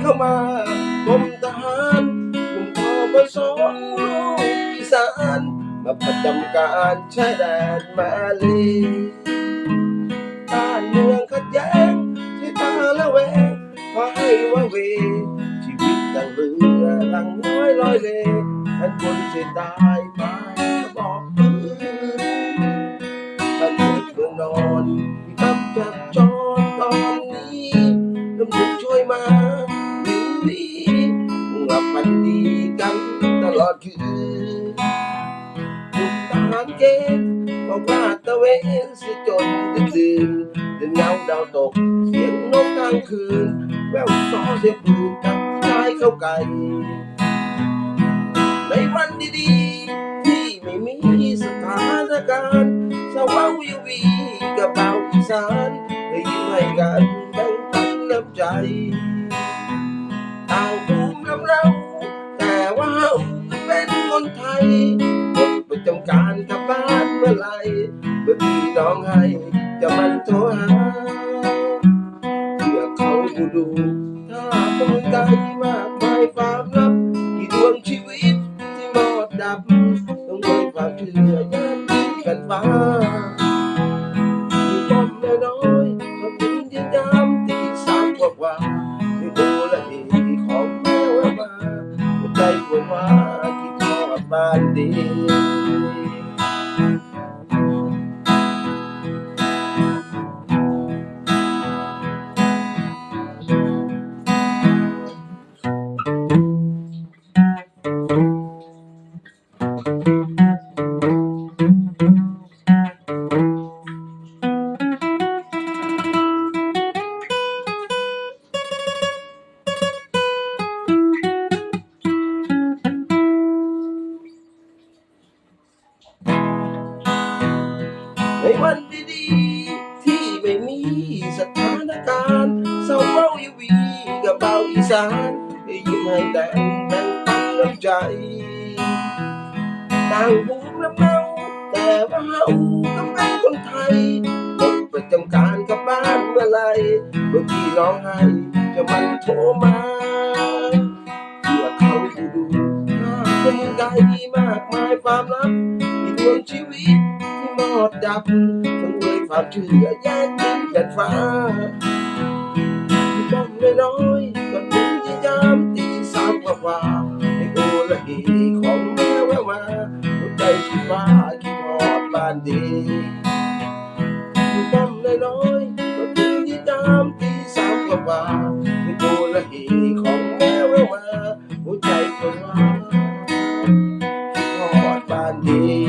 เข้ามากรมทหารกลุ่มทบสลูกอีสานมาประจำการชายแดนมาลยบ้านเมืองขัดแย้งที่ตาละแวงพาให้ว่าเว ชีวิตดังเรือลังน้อยลอยเลท่านคนเสียตายไป อดคืนลูกทหารเกณฑ์ก็ลาดตะเวนสียจนดึกดื่นเดินเงาดาวตก เสียงนกกลางคืน แววซอเสียงปืนกับชายเข้าไก่ในวันดีๆ ที่ไม่มีสถานการณ์สว่าวิววีกับเบาอีสานได้ยิ้มให้กันแบ่งปันน้ำใจ การกลับบ้านเมื่อไหร่เมื่อพี่น้องให้จะมันโทรหาเพื่อเขาผู้ดู ถ้าต้องใจมากมายความลับกี่ดวงชีวิตที่หมดดับ ต้องด้วยความเชื่อยันยิ่งกันฟ้ามีป้อมน้อยๆก็ถึงที่ยามตีสามกว่าๆที่ดูและเอของแม่แววมาหัวใจปวดว่าคิดทอดบ้านดี ถานการณ์เศร้าเมาอีวีกับเบาอีสานได้ยิ้มให้แต่งแบ่งปันน้ำใจต่างภูมิลำเนาแต่ว่าเฮาก็เป็นคนไทยหมดประจำการกลับบ้านเมื่อไรเมื่อพี่ร้องไห้จะมันโทรมาเพื่อเขาผู้ดูถ้าคนใดมากมายความลับที่ดวงชีวิตที่หมดดับทั้งด้วยความเชื่อแยกดินกันฟ้า tan đi tâm lời nói và cứ như tam tí sao qua qua thì cô là hì không eo eo mà của chạy qua. Ngọt tan đi